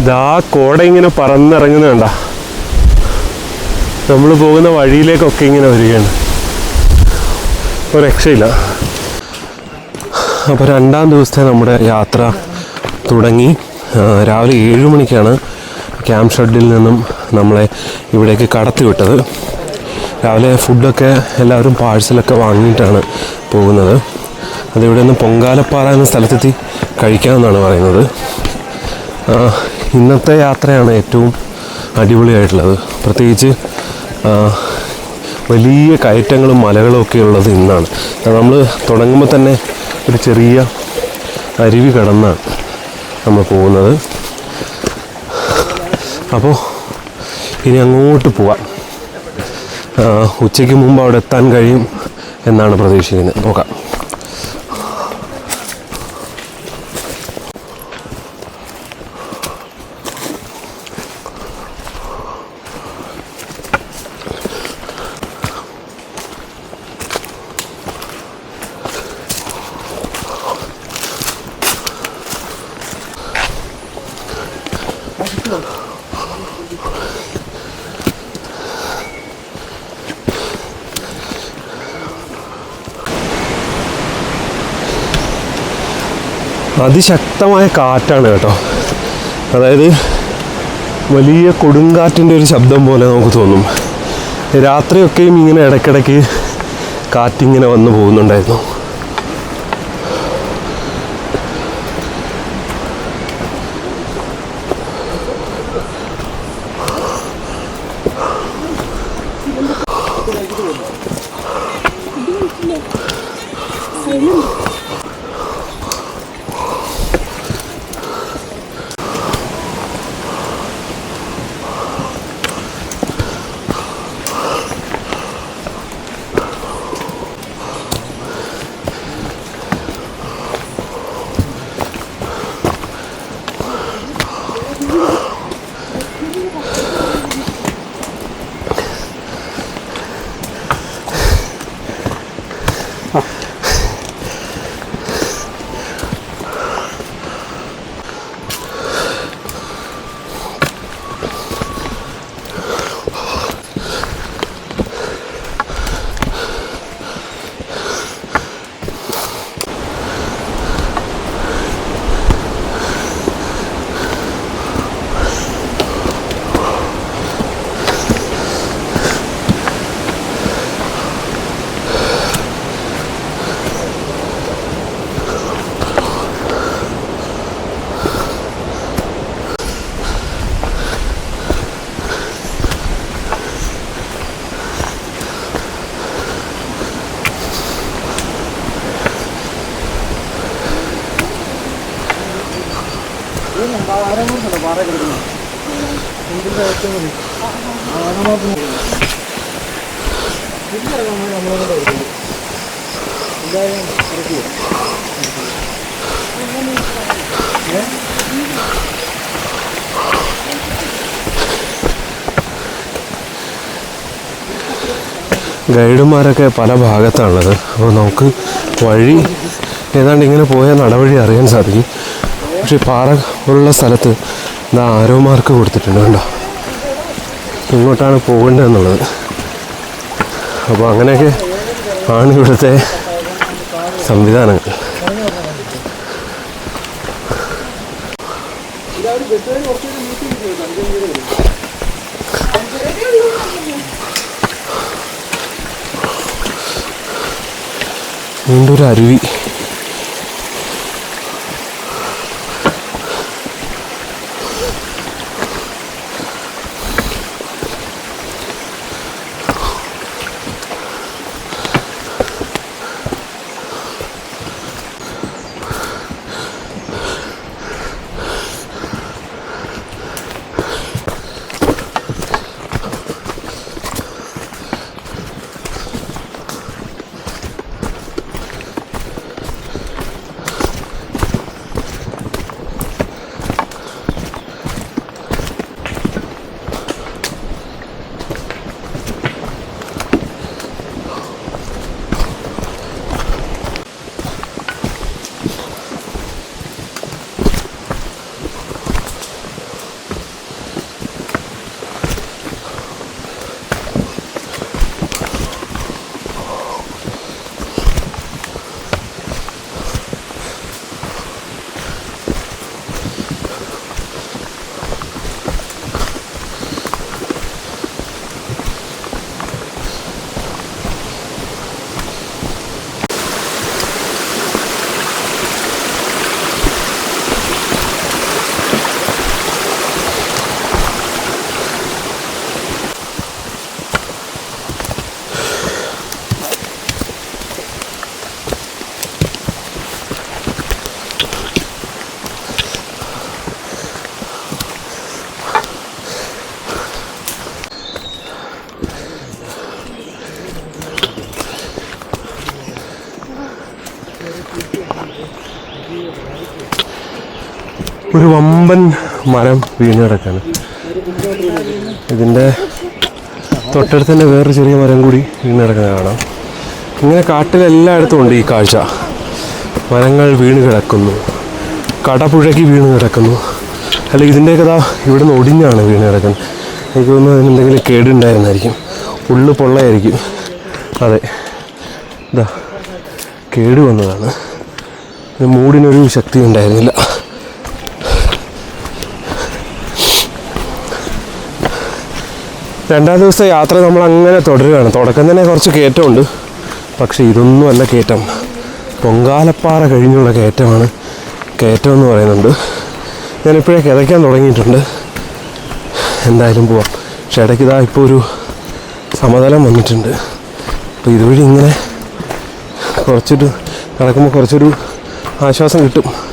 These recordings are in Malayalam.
ഇതാ കോട ഇങ്ങനെ പറന്നിറങ്ങുന്ന കണ്ട. നമ്മൾ പോകുന്ന വഴിയിലേക്കൊക്കെ ഇങ്ങനെ വരികയാണ്. ഒരു രക്ഷയില്ല. അപ്പോൾ രണ്ടാം ദിവസത്തെ നമ്മുടെ യാത്ര തുടങ്ങി. രാവിലെ ഏഴ് മണിക്കാണ് ക്യാമ്പ് ഷെഡിൽ നിന്നും നമ്മളെ ഇവിടേക്ക് കടത്തി വിട്ടത്. രാവിലെ ഫുഡൊക്കെ എല്ലാവരും പാഴ്സലൊക്കെ വാങ്ങിയിട്ടാണ് പോകുന്നത്. അതിവിടെ നിന്ന് പൊങ്കാലപ്പാറ എന്ന സ്ഥലത്തെത്തി കഴിക്കാമെന്നാണ് പറയുന്നത്. ഇന്നത്തെ യാത്രയാണ് ഏറ്റവും അടിപൊളിയായിട്ടുള്ളത്. പ്രത്യേകിച്ച് വലിയ കയറ്റങ്ങളും മലകളും ഒക്കെ ഉള്ളത് ഇന്നാണ്. നമ്മൾ തുടങ്ങുമ്പോൾ തന്നെ ഒരു ചെറിയ അരുവി കടന്നാണ് നമ്മൾ പോകുന്നത്. അപ്പോൾ ഇനി അങ്ങോട്ട് പോവാം. ഉച്ചയ്ക്ക് മുമ്പ് അവിടെ എത്താൻ കഴിയും എന്നാണ് പ്രതീക്ഷിക്കുന്നത്. നോക്കാം. അതിശക്തമായ കാറ്റാണ് കേട്ടോ. അതായത് വലിയ കൊടുങ്കാറ്റിന്റെ ഒരു ശബ്ദം പോലെ നമുക്ക് തോന്നും. രാത്രിയൊക്കെയും ഇങ്ങനെ ഇടയ്ക്കിടയ്ക്ക് കാറ്റിങ്ങനെ വന്നു പോകുന്നുണ്ടായിരുന്നു. ഗൈഡുമാരൊക്കെ പല ഭാഗത്താണുള്ളത്. അപ്പോൾ നമുക്ക് വഴി ഏതാണ്ട് ഇങ്ങനെ പോയ നടവഴി അറിയാൻ സാധിക്കും. പക്ഷേ പാറ ഉള്ള സ്ഥലത്ത് ഇതാ ആരോ മാർക്ക് കൊടുത്തിട്ടുണ്ട് കണ്ടോ? ഇങ്ങോട്ടാണ് പോകേണ്ടതെന്നുള്ളത്. അപ്പോൾ അങ്ങനെയൊക്കെ ആണ് ഇവിടുത്തെ സംവിധാനങ്ങൾ. വീണ്ടും ഒരു അരുവി. വമ്പൻ മരം വീണ് കിടക്കാണ്. ഇതിന്റെ തൊട്ടടുത്ത് തന്നെ വേറൊരു ചെറിയ മരം കൂടി വീണ് കിടക്കുന്നത് കാണാം. ഇങ്ങനെ കാട്ടിലെല്ലായിടത്തും ഉണ്ട് ഈ കാഴ്ച. മരങ്ങൾ വീണ് കിടക്കുന്നു. കടപുഴകി വീണ് കിടക്കുന്നു. അല്ല ഇതിന്റെയൊക്കെ കഥ ഇവിടെ നിന്ന് ഒടിഞ്ഞാണ് വീണ് കിടക്കുന്നത്. എനിക്ക് തോന്നുന്നു അതിന് എന്തെങ്കിലും കേടുണ്ടായിരുന്നായിരിക്കും. ഉള്ളു പൊള്ളയായിരിക്കും. അതെ. ഇതാ കേട് വന്നതാണ്. മൂടിനൊരു ശക്തി ഉണ്ടായിരുന്നില്ല രണ്ടാം ദിവസത്തെ യാത്ര നമ്മൾ അങ്ങനെ തുടരുകയാണ്. തുടക്കം തന്നെ കുറച്ച് കയറ്റമുണ്ട്. പക്ഷേ ഇതൊന്നുമല്ല കയറ്റം. പൊങ്കാലപ്പാറ കഴിഞ്ഞുള്ള കയറ്റമാണ്. കയറ്റം എന്ന് പറയുന്നുണ്ട്. ഞാനിപ്പോഴേ കിതയ്ക്കാൻ തുടങ്ങിയിട്ടുണ്ട്. എന്തായാലും പോവാം. പക്ഷേ ഇടയ്ക്ക് ഇതാ ഇപ്പോൾ ഒരു സമതലം വന്നിട്ടുണ്ട്. അപ്പോൾ ഇതുവഴി ഇങ്ങനെ കുറച്ചൊരു നടക്കുമ്പോൾ കുറച്ചൊരു ആശ്വാസം കിട്ടും.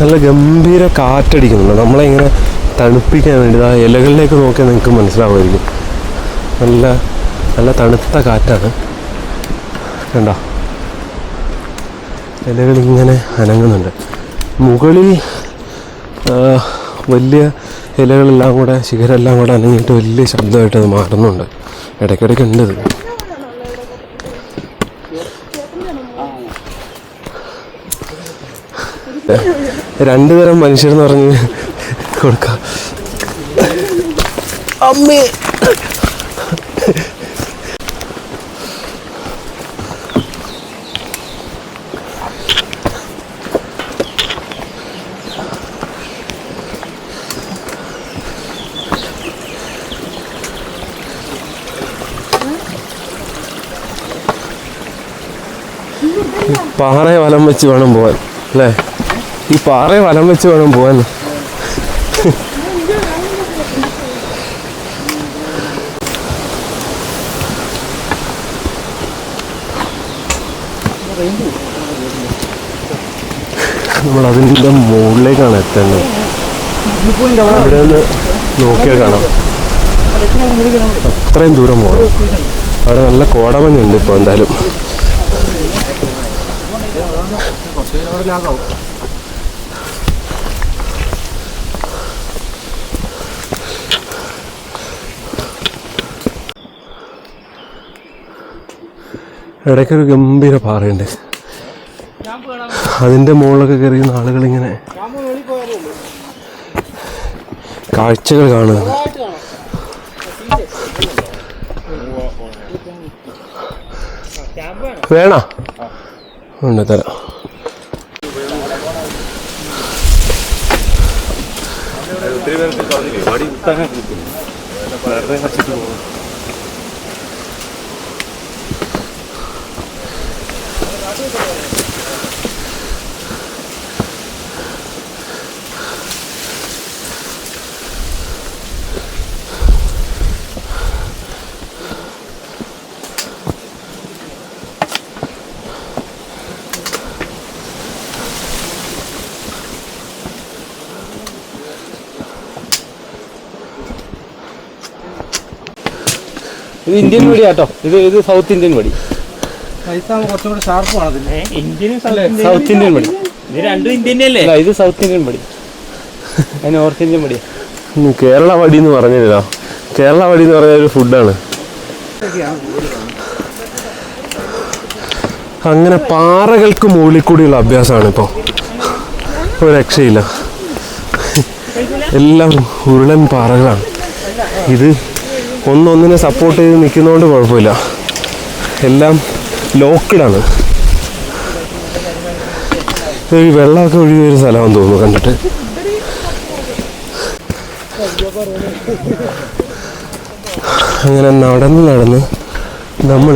നല്ല ഗംഭീര കാറ്റടിക്കുന്നുണ്ട്. നമ്മളെ ഇങ്ങനെ തണുപ്പിക്കാൻ വേണ്ടി ആ ഇലകളിലേക്ക് നോക്കിയാൽ നിങ്ങൾക്ക് മനസ്സിലാവുമായിരിക്കും. നല്ല നല്ല തണുത്ത കാറ്റാണ്. കണ്ടോ? ഇലകളിങ്ങനെ അനങ്ങുന്നുണ്ട്. മുകളിൽ വലിയ ഇലകളെല്ലാം കൂടെ ശിഖരെല്ലാം കൂടെ അനങ്ങിയിട്ട് വലിയ ശബ്ദമായിട്ട് അത് മാറുന്നുണ്ട്. ഇടയ്ക്കിടയ്ക്ക് ഉണ്ട് ഇത്. രണ്ടു തരം മനുഷ്യരെന്ന് പറഞ്ഞ് കൊടുക്കാം. അമ്മേ. പാറ വലം വെച്ച് വേണം പോവാൻ അല്ലേ? ഈ പാറ വലം വെച്ച് വേണം പോവാൻ നമ്മൾ അതിന്റെ മുകളിലേക്കാണ് എത്തേണ്ടത്. ഇവിടെ നിന്ന് നോക്കിയാൽ കാണാം. അത്രയും ദൂരം പോകണം. അവിടെ നല്ല കോടമഞ്ഞുണ്ട് ഇപ്പോൾ എന്തായാലും. ഇടയ്ക്കൊരു ഗംഭീര പാറയുണ്ട്. അതിന്റെ മുകളിലൊക്കെ കയറിയുന്ന ആളുകളിങ്ങനെ കാഴ്ചകൾ കാണുക വേണ? ഉണ്ട് തരാം. ഇത് ഇന്ത്യൻ വെടി ആട്ടോ. ഇത് ഇത് സൗത്ത് ഇന്ത്യൻ വെടി. സൗത്ത് ഇന്ത്യൻ വെടി. ഇത് സൗത്ത് ഇന്ത്യൻ വെടി. അത് നോർത്ത് ഇന്ത്യൻ വെടി കേരള വടി എന്ന് പറഞ്ഞില്ല കേരള വടി എന്ന് പറഞ്ഞ ഒരു ഫുഡാണ് അങ്ങനെ പാറകൾക്ക് മുകളിൽ കൂടിയുള്ള അഭ്യാസമാണ് ഇപ്പോൾ ഒരു രക്ഷയില്ല. എല്ലാം ഉരുളൻ പാറകളാണ്. ഇത് ഒന്നൊന്നിനെ സപ്പോർട്ട് ചെയ്ത് നിൽക്കുന്നതുകൊണ്ട് കുഴപ്പമില്ല. എല്ലാം ലോക്കഡാണ് ഈ വെള്ളമൊക്കെ ഒഴുകി ഒരു സ്ഥലമാണെന്ന് തോന്നുന്നു കണ്ടിട്ട്. അങ്ങനെ നടന്ന് നടന്ന് നമ്മൾ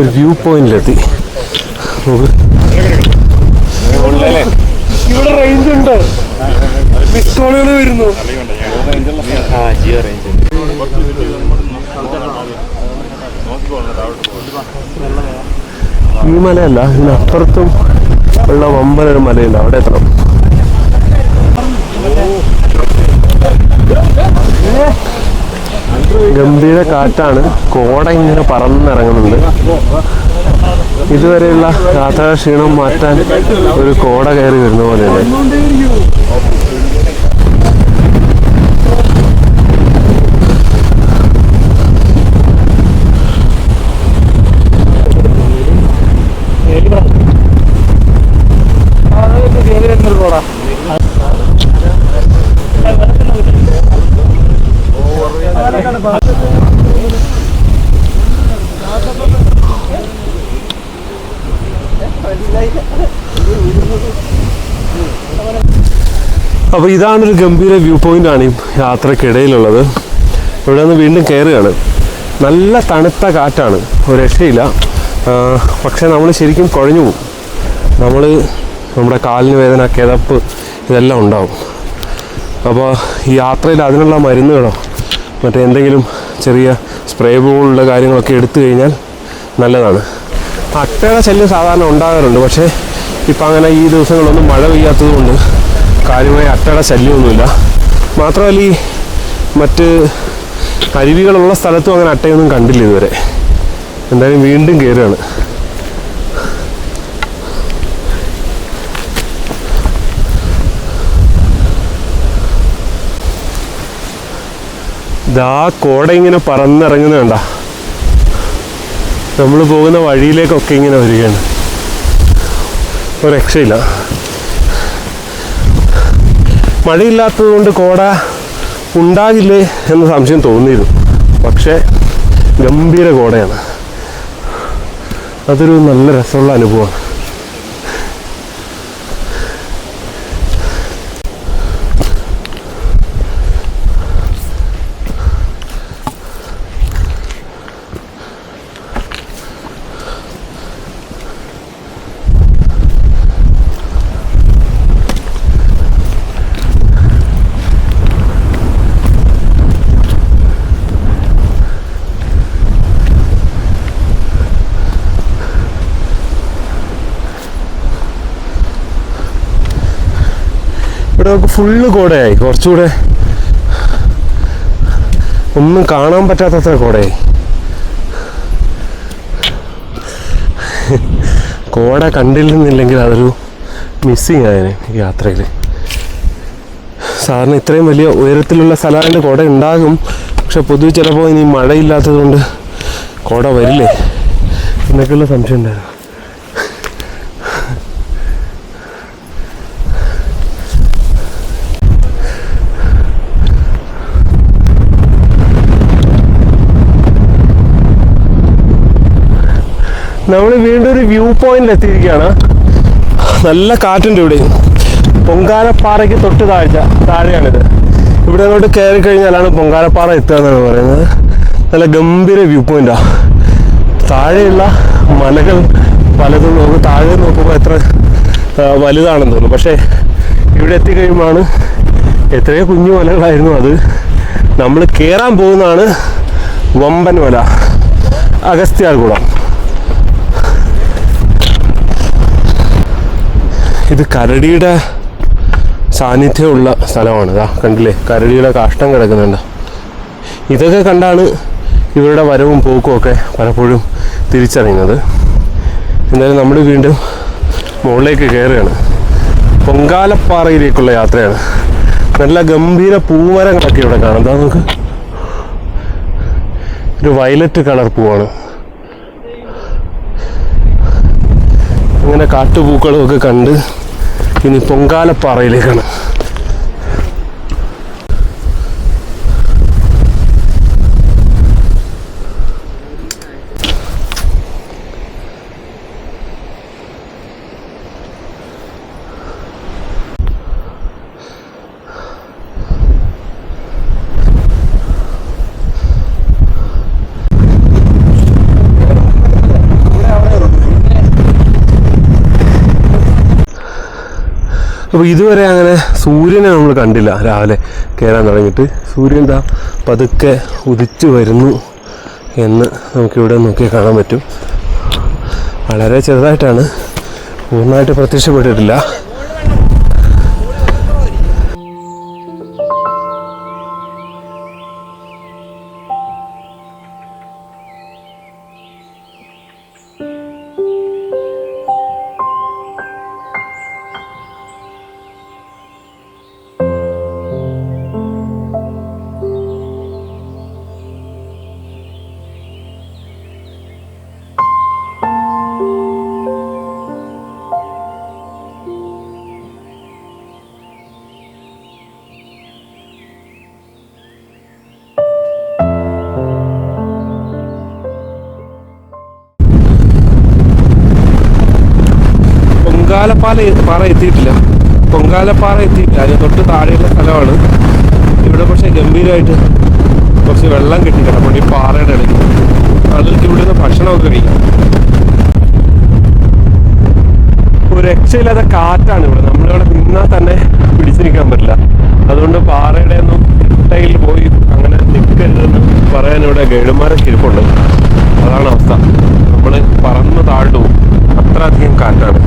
ഒരു വ്യൂ പോയിന്റിലെത്തി. നമുക്ക് ഇവിടെ റേഞ്ച് ഉണ്ട്? മിസ് കോളുകൾ വരുന്നു. ഈ മലയല്ല ഇതിനപ്പുറത്തും ഉള്ള വമ്പനൊരു മലയുണ്ട്. അവിടെ എത്തണം. ഗംഭീര കാറ്റാണ്. കോട ഇങ്ങനെ പറന്നിറങ്ങുന്നുണ്ട്. ഇതുവരെയുള്ള യാത്രാ ക്ഷീണം മാറ്റാൻ ഒരു കോട കയറി വരുന്ന പോലെയുണ്ട് അപ്പോൾ ഇതാണൊരു ഗംഭീര വ്യൂ പോയിന്റ് ആണ് യാത്രക്കിടയിലുള്ളത്. ഇവിടെ നിന്ന് വീണ്ടും കയറുകയാണ് നല്ല തണുത്ത കാറ്റാണ്. ഒരു രക്ഷയില്ല. പക്ഷേ നമ്മൾ ശരിക്കും കുഴഞ്ഞു പോകും നമ്മൾ നമ്മുടെ കാലിന് വേദന കിതപ്പ് ഇതെല്ലാം ഉണ്ടാവും. അപ്പോൾ ഈ യാത്രയിൽ അതിനുള്ള മരുന്നുകളോ മറ്റേ എന്തെങ്കിലും ചെറിയ സ്പ്രേ പോലുള്ള കാര്യങ്ങളൊക്കെ എടുത്തു കഴിഞ്ഞാൽ നല്ലതാണ്. അട്ടയുടെ ശല്യം സാധാരണ ഉണ്ടാകാറുണ്ട്. പക്ഷേ ഇപ്പം അങ്ങനെ ഈ ദിവസങ്ങളൊന്നും മഴ പെയ്യാത്തത് കൊണ്ട് കാര്യമായ അട്ടയുടെ ശല്യമൊന്നുമില്ല. മാത്രമല്ല ഈ മറ്റ് അരുവികളുള്ള സ്ഥലത്തും അങ്ങനെ അട്ടയൊന്നും കണ്ടില്ല ഇതുവരെ. എന്തായാലും വീണ്ടും കയറുകയാണ് ദാ കോട ഇങ്ങനെ പറന്നിറങ്ങുന്ന കണ്ട. നമ്മൾ പോകുന്ന വഴിയിലേക്കൊക്കെ ഇങ്ങനെ വരികയാണ്. ഒരു രക്ഷയില്ല മഴയില്ലാത്തത് കൊണ്ട് കോട ഉണ്ടാകില്ലേ എന്ന സംശയം തോന്നിയിരുന്നു. പക്ഷേ ഗംഭീര കോടയാണ്. അതൊരു നല്ല രസമുള്ള അനുഭവമാണ്. നമുക്ക് ഫുള്ള് കോടയായി. കുറച്ചുകൂടെ ഒന്നും കാണാൻ പറ്റാത്തത്ര കോടയായി. കോട കണ്ടില്ലെന്നില്ലെങ്കിൽ അതൊരു മിസ്സിങ് ആയതിന് യാത്രയിൽ സാറിന് ഇത്രയും വലിയ ഉയരത്തിലുള്ള സ്ഥലമായിട്ട് കോട ഉണ്ടാകും. പക്ഷെ പൊതുവെ ചിലപ്പോൾ ഇനി മഴയില്ലാത്തത് കൊണ്ട് കോട വരില്ലേ? എന്നൊക്കെയുള്ള സംശയം ഉണ്ടായിരുന്നു. നമ്മൾ വീണ്ടും ഒരു വ്യൂ പോയിന്റിൽ എത്തിയിരിക്കുകയാണ്. നല്ല കാറ്റുണ്ട് ഇവിടെ. പൊങ്കാലപ്പാറയ്ക്ക് തൊട്ട് താഴ്ച താഴെയാണിത്. ഇവിടെ അങ്ങോട്ട് കയറി കഴിഞ്ഞാലാണ് പൊങ്കാലപ്പാറ എത്തുക എന്നാണ് പറയുന്നത്. നല്ല ഗംഭീര വ്യൂ പോയിന്റാ താഴെയുള്ള മലകൾ പലതും നമുക്ക് താഴെ നോക്കുമ്പോൾ എത്ര വലുതാണെന്ന് തോന്നുന്നു. പക്ഷേ ഇവിടെ എത്തിക്കഴിയുമ്പോഴാണ് എത്രയോ കുഞ്ഞു മലകളായിരുന്നു അത്. നമ്മൾ കയറാൻ പോകുന്നതാണ് വമ്പൻ മല അഗസ്ത്യാർകുളം. ഇത് കരടിയുടെ സാന്നിധ്യമുള്ള സ്ഥലമാണ്. ഇതാ കണ്ടില്ലേ? കരടിയുടെ കാഷ്ടം കിടക്കുന്നുണ്ട്. ഇതൊക്കെ കണ്ടാണ് ഇവരുടെ വരവും പോക്കും ഒക്കെ പലപ്പോഴും തിരിച്ചറിയുന്നത്. എന്തായാലും നമ്മൾ വീണ്ടും മുകളിലേക്ക് കയറുകയാണ്. പൊങ്കാലപ്പാറയിലേക്കുള്ള യാത്രയാണ്. നല്ല ഗംഭീര പൂമരങ്ങളൊക്കെ ഇവിടെ കാണാം. എന്താ നമുക്ക് ഒരു വയലറ്റ് കളർ പൂവാണ്. അങ്ങനെ കാട്ടുപൂക്കളും ഒക്കെ കണ്ട് ഇനി പൊങ്കാലപ്പാറയിലേക്കാണ്. അപ്പോൾ ഇതുവരെ അങ്ങനെ സൂര്യനെ നമ്മൾ കണ്ടില്ല രാവിലെ കയറാൻ തുടങ്ങിയിട്ട്. സൂര്യൻ എന്താ പതുക്കെ ഉദിച്ചു വരുന്നു എന്ന് നമുക്കിവിടെ നോക്കിയാൽ കാണാൻ പറ്റും. വളരെ ചെറുതായിട്ടാണ്. പൂർണമായിട്ട് പ്രത്യക്ഷപ്പെട്ടിട്ടില്ല. പൊങ്കാലപ്പാല പാറ എത്തിയിട്ടില്ല. പൊങ്കാലപ്പാറ എത്തിയിട്ടില്ല. അതിന് തൊട്ട് താഴെയുള്ള സ്ഥലമാണ്. ഇവിടെ പക്ഷേ ഗംഭീരമായിട്ട് കുറച്ച് വെള്ളം കെട്ടി കിടപ്പുണ്ട് ഈ പാറയുടെ ഇടയ്ക്ക്. ആളുകൾക്ക് നിന്ന് ഭക്ഷണമൊക്കെ കഴിക്കാം. ഒരു രക്ഷയില്ലാത്ത കാറ്റാണ് ഇവിടെ. നമ്മളിവിടെ നിന്നാൽ തന്നെ പിടിച്ചു നിൽക്കാൻ പറ്റില്ല. അതുകൊണ്ട് പാറയുടെ ഒന്നും ഇട്ടയിൽ പോയി അങ്ങനെ നിൽക്കരുതെന്ന് പറയാൻ ഇവിടെ ഗൈഡുമാരൊക്കെ ഇരിപ്പുണ്ട് അതാണ് അവസ്ഥ. നമ്മൾ പറന്ന് താഴ്ന്നു. അത്രയധികം കാറ്റാണ്.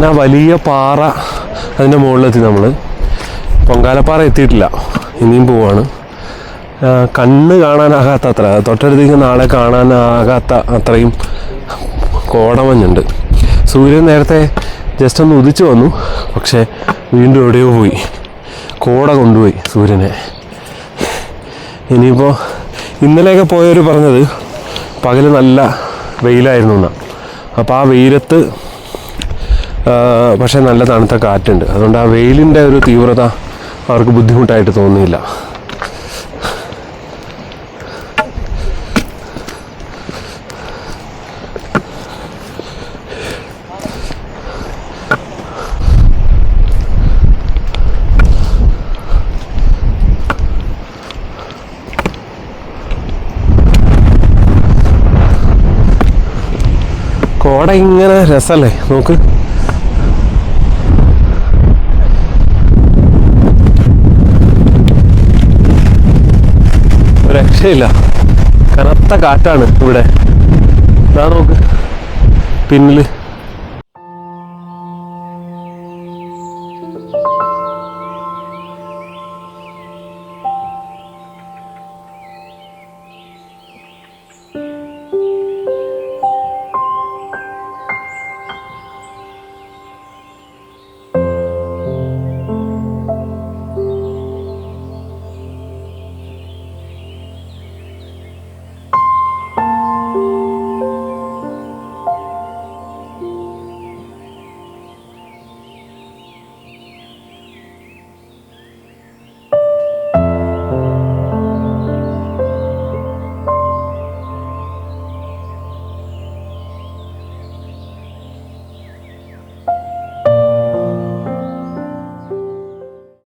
അങ്ങനെ ആ വലിയ പാറ അതിന്റെ മുകളിലെത്തി നമ്മൾ പൊങ്കാലപ്പാറ എത്തിയിട്ടില്ല. ഇനിയും പോവാണ്. കണ്ണ് കാണാനാകാത്ത അത്ര. തൊട്ടടുത്തേക്ക് നാളെ കാണാനാകാത്ത അത്രയും കോടമഞ്ഞുണ്ട്. സൂര്യൻ നേരത്തെ ജസ്റ്റ് ഒന്ന് ഉദിച്ചു വന്നു. പക്ഷേ വീണ്ടും എവിടെയോ പോയി. കോട കൊണ്ടുപോയി സൂര്യനെ. ഇനിയിപ്പോൾ ഇന്നലെയൊക്കെ പോയവർ പറഞ്ഞത് പകൽ നല്ല വെയിലായിരുന്നു എന്നാണ് അപ്പോൾ ആ വെയിലത്ത് പക്ഷേ നല്ല തണുത്ത കാറ്റുണ്ട്. അതുകൊണ്ട് ആ വെയിലിന്റെ ഒരു തീവ്രത അവർക്ക് ബുദ്ധിമുട്ടായിട്ട് തോന്നിയില്ല കോട ഇങ്ങനെ രസമല്ലേ? നോക്ക് ഒരു രക്ഷയില്ല. കനത്ത കാറ്റാണ് ഇവിടെ. ഇതാ നോക്ക്. പിന്നിൽ.